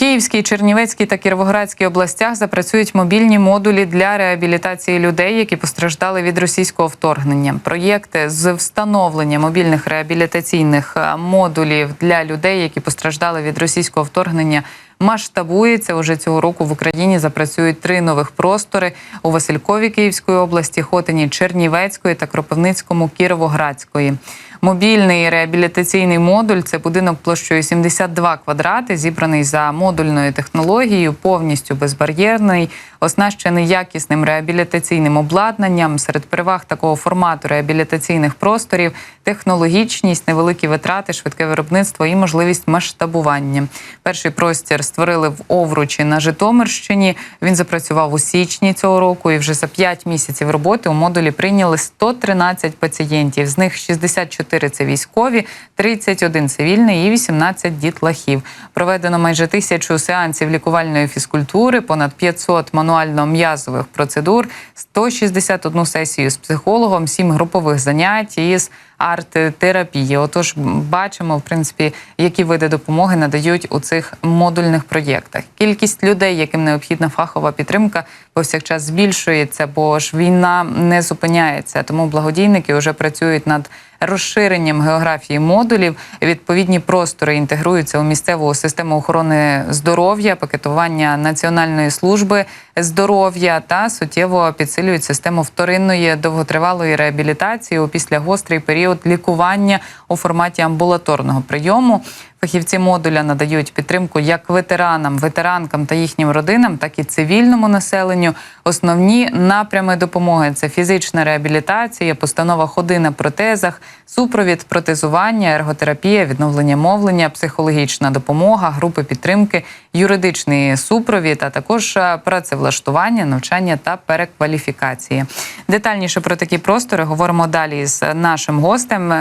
Київській, Чернівецькій та Кіровоградській областях запрацюють мобільні модулі для реабілітації людей, які постраждали від російського вторгнення. Проєкти з встановлення мобільних реабілітаційних е, модулів для людей, які постраждали від російського вторгнення. Масштабується уже цього року в Україні. Запрацюють три нових простори у Василькові Київської області, Хотині Чернівецької та Кропивницькому Кіровоградської. Мобільний реабілітаційний модуль це будинок площею 72 квадрати, зібраний за модульною технологією, повністю безбар'єрний, оснащений якісним реабілітаційним обладнанням. Серед переваг такого формату реабілітаційних просторів технологічність, невеликі витрати, швидке виробництво і можливість масштабування. Перший простір створили в Овручі на Житомирщині. Він запрацював у січні цього року, і вже за 5 місяців роботи у модулі прийняли 113 пацієнтів. З них 64 – це військові, 31 – цивільний і 18 – дітлахів. Проведено майже тисячу сеансів лікувальної фізкультури, понад 500 мануально-м'язових процедур, 161 сесію з психологом, 7 групових занять із арт-терапії. Отож, бачимо, в принципі, які види допомоги надають у цих модульних проєктах. Кількість людей, яким необхідна фахова підтримка, повсякчас збільшується, бо ж війна не зупиняється. Тому благодійники вже працюють над розширенням географії модулів. Відповідні простори інтегруються у місцеву систему охорони здоров'я, пакетування Національної служби здоров'я та суттєво підсилюють систему вторинної довготривалої реабілітації у післягострий період лікування у форматі амбулаторного прийому. Фахівці модуля надають підтримку як ветеранам, ветеранкам та їхнім родинам, так і цивільному населенню. Основні напрями допомоги це фізична реабілітація, постанова ходи на протезах, супровід протезування, ерготерапія, відновлення мовлення, психологічна допомога, групи підтримки, юридичний супровід, а також е, працевлаштування, навчання та перекваліфікації. Детальніше про такі простори говоримо далі з нашим гостем.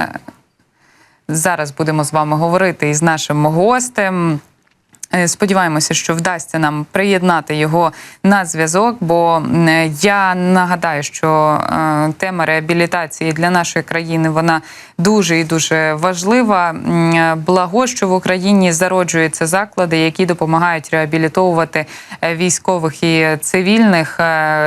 Зараз будемо з вами говорити із нашим гостем. Е, Сподіваємося, що вдасться нам приєднати його на зв'язок. Бо я нагадаю, що е, тема реабілітації для нашої країни вона дуже і дуже важлива. Е, Благо, що в Україні зароджуються заклади, які допомагають реабілітовувати військових і цивільних,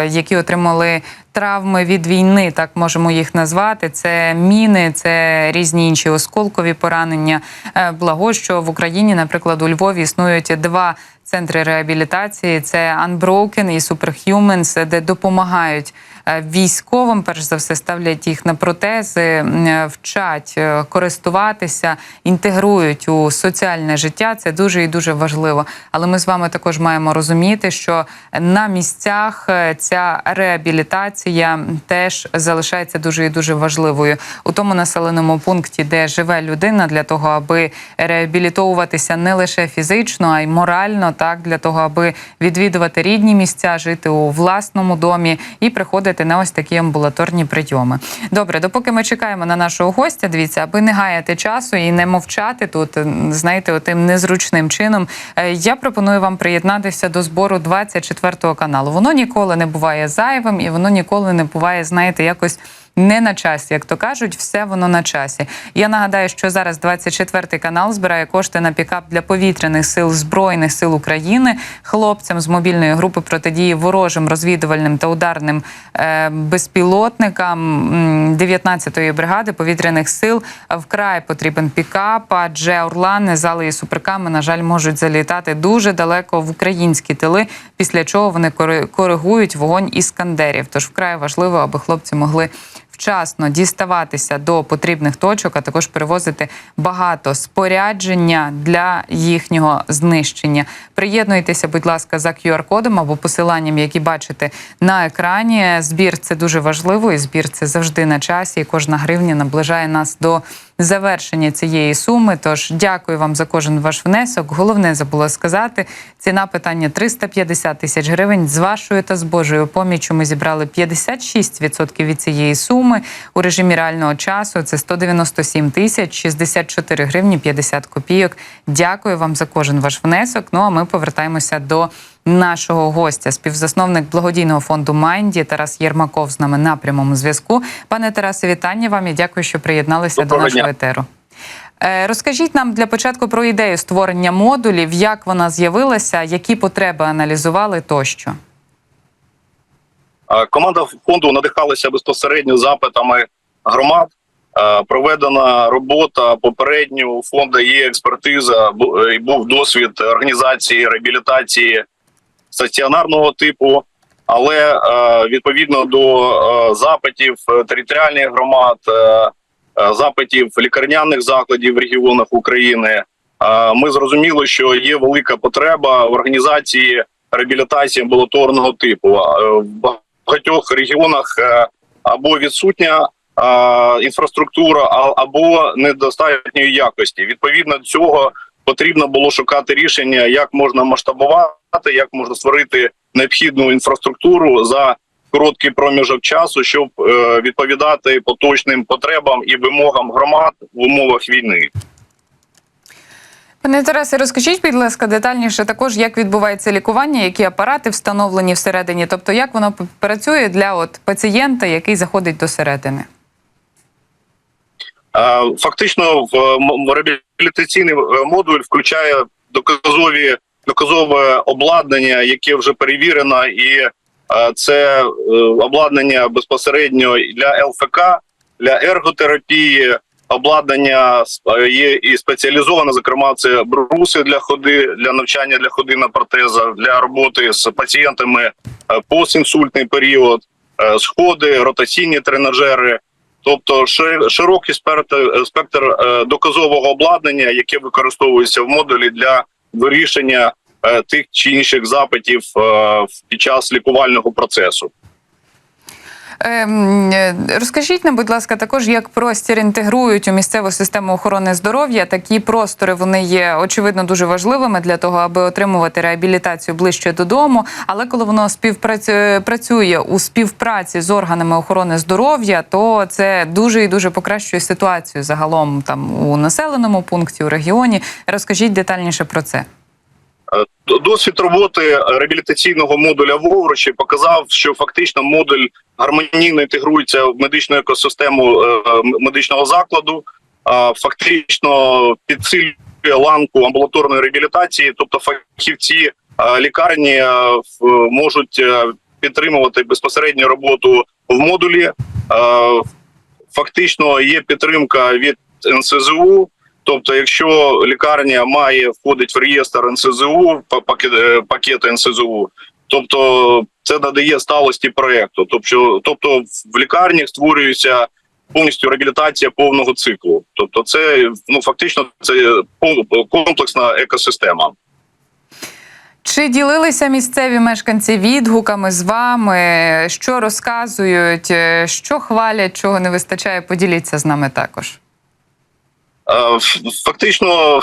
які отримали травми від війни, так можемо їх назвати. Це міни, це різні інші осколкові поранення. Е, Благо, що в Україні, наприклад, у Львові існують два центри реабілітації: це Unbroken і Superhumans, де допомагають військовим, перш за все, ставлять їх на протези, е, вчать е, користуватися, інтегрують у соціальне життя. Це дуже і дуже важливо. Але ми з вами також маємо розуміти, що на місцях е, ця реабілітація теж залишається дуже і дуже важливою у тому населеному пункті, де живе людина, для того, аби реабілітовуватися не лише фізично, а й морально, так для того, аби відвідувати рідні місця, жити у власному домі і приходити на ось такі амбулаторні прийоми. Добре, допоки ми чекаємо на нашого гостя, дивіться, аби не гаяти часу і не мовчати тут, знаєте, отим незручним чином. е, Я пропоную вам приєднатися до збору 24 каналу. Воно ніколи не буває зайвим, і воно ніколи не буває, знаєте, якось. Не на часі, як то кажуть, все воно на часі. Я нагадаю, що зараз 24 канал збирає кошти на пікап для повітряних сил збройних сил України хлопцям з мобільної групи протидії ворожим розвідувальним та ударним е, безпілотникам м, 19-ї бригади повітряних сил вкрай потрібен пікап, адже орлани, зали і суперками, на жаль, можуть залітати дуже далеко в українські тили, після чого вони кори- коригують вогонь іскандерів. Тож вкрай важливо, аби хлопці могли вчасно діставатися до потрібних точок, а також перевозити багато спорядження для їхнього знищення. Приєднуйтеся, будь ласка, за QR-кодом або посиланням, які бачите на екрані. Збір це дуже важливо, і збір це завжди на часі. І кожна гривня наближає нас до завершення цієї суми. Тож дякую вам за кожен ваш внесок. Головне забула сказати. Ціна питання 350 тисяч гривень. З вашою та з Божою поміччю ми зібрали 56% від цієї суми у режимі реального часу. Це 197 тисяч 64 гривні 50 копійок. Дякую вам за кожен ваш внесок. Ну а ми повертаємося до нашого гостя, співзасновник благодійного фонду Майнді Тарас Єрмаков з нами на прямому зв'язку. Пане Тарасе, вітання вам і дякую, що приєдналися Доброго до нашого дня. етеру. Е, Розкажіть нам для початку про ідею створення модулів, як вона з'явилася, які потреби аналізували тощо. Е, Команда фонду надихалася безпосередньо запитами громад. Е, Проведена робота попередньо у фонду є експертиза, і був досвід організації реабілітації стаціонарного типу, але е, відповідно до е, запитів е, територіальних громад, запитів лікарняних закладів в регіонах України, ми зрозуміли, що є велика потреба в організації реабілітації амбулаторного типу. В багатьох регіонах або відсутня інфраструктура, або недостатньої якості. Відповідно до цього потрібно було шукати рішення, як можна масштабувати, як можна створити необхідну інфраструктуру за короткий проміжок часу, щоб е, відповідати поточним потребам і вимогам громад в умовах війни. Пане Тарасе, розкажіть, будь ласка, детальніше також, як відбувається лікування, які апарати встановлені всередині, тобто як воно працює для от пацієнта, який заходить до середини. Е, Фактично, в м- реабілітаційний е, модуль включає доказові доказове обладнання, яке вже перевірено, і е, це е, обладнання безпосередньо для ЛФК, для ерготерапії. Обладнання е, є і спеціалізоване, зокрема, це бруси для ходи, для навчання для ходи на протезах, для роботи з пацієнтами е, постінсультний період, е, сходи, ротаційні тренажери. Тобто ши- широкий спектр, спектр е, доказового обладнання, яке використовується в модулі для вирішення е, тих чи інших запитів е, під час лікувального процесу. Ем, е, Розкажіть нам, будь ласка, також як простір інтегрують у місцеву систему охорони здоров'я. Такі простори вони є очевидно дуже важливими для того, аби отримувати реабілітацію ближче додому. Але коли воно співпрацює працює у співпраці з органами охорони здоров'я, то це дуже і дуже покращує ситуацію загалом там у населеному пункті, у регіоні. Розкажіть детальніше про це. Е, Досвід роботи реабілітаційного модуля в Овручі показав, що фактично модуль гармонійно інтегрується в медичну екосистему е, медичного закладу, фактично підсилює ланку амбулаторної реабілітації, тобто фахівці е, лікарні можуть підтримувати безпосередню роботу в модулі. Фактично є підтримка від НСЗУ. Тобто, якщо лікарня має входить в реєстр НСЗУ, е, пакет НСЗУ, тобто це надає сталості проекту. Тобто, тобто в лікарні створюється повністю реабілітація повного циклу. Тобто, це ну фактично це комплексна екосистема. Чи ділилися місцеві мешканці відгуками з вами? Що розказують, е, що хвалять, чого не вистачає? Поділіться з нами також. Е, Фактично,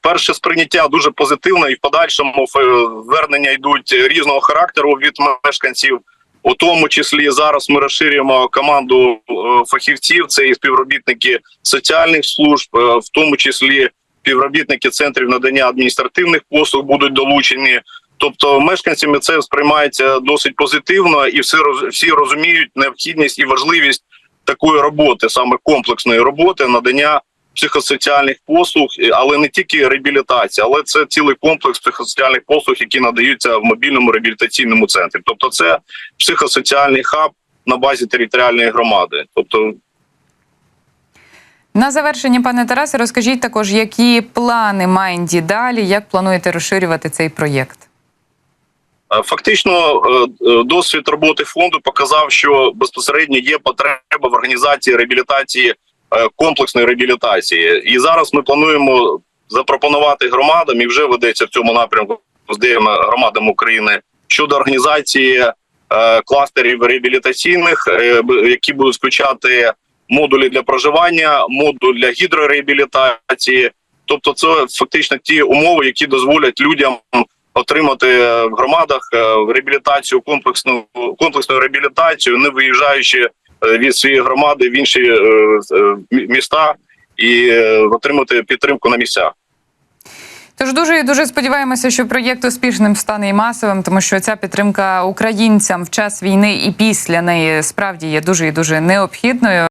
перше сприйняття дуже позитивне, і в подальшому звернення йдуть різного характеру від мешканців. У тому числі зараз ми розширюємо команду е, фахівців. Це і співробітники соціальних служб, е, в тому числі співробітники центрів надання адміністративних послуг будуть долучені. Тобто мешканцями це сприймається досить позитивно, і всі всі розуміють необхідність і важливість такої роботи, саме комплексної роботи, надання психосоціальних послуг, але не тільки реабілітація, але це цілий комплекс психосоціальних послуг, які надаються в мобільному реабілітаційному центрі. Тобто, це психосоціальний хаб на базі територіальної громади. Тобто, На завершення, пане Тарасе, розкажіть також, які плани Майнді далі, як плануєте розширювати цей проєкт? Е, Фактично, е, е, досвід роботи фонду показав, що безпосередньо є потреба в організації реабілітації комплексної реабілітації. І зараз ми плануємо запропонувати громадам, і вже ведеться в цьому напрямку з деякими громадами України щодо організації е, кластерів реабілітаційних, е, які будуть включати модулі для проживання, модуль для гідрореабілітації. Тобто, це фактично ті умови, які дозволять людям отримати е, в громадах е, реабілітацію комплексну комплексну реабілітацію, не виїжджаючи е, від своєї громади в інші е, е, мі- міста і е, отримати підтримку на місцях. Тож дуже і дуже сподіваємося, що проєкт успішним стане і масовим, тому що ця підтримка українцям в час війни і після неї справді є дуже і дуже необхідною.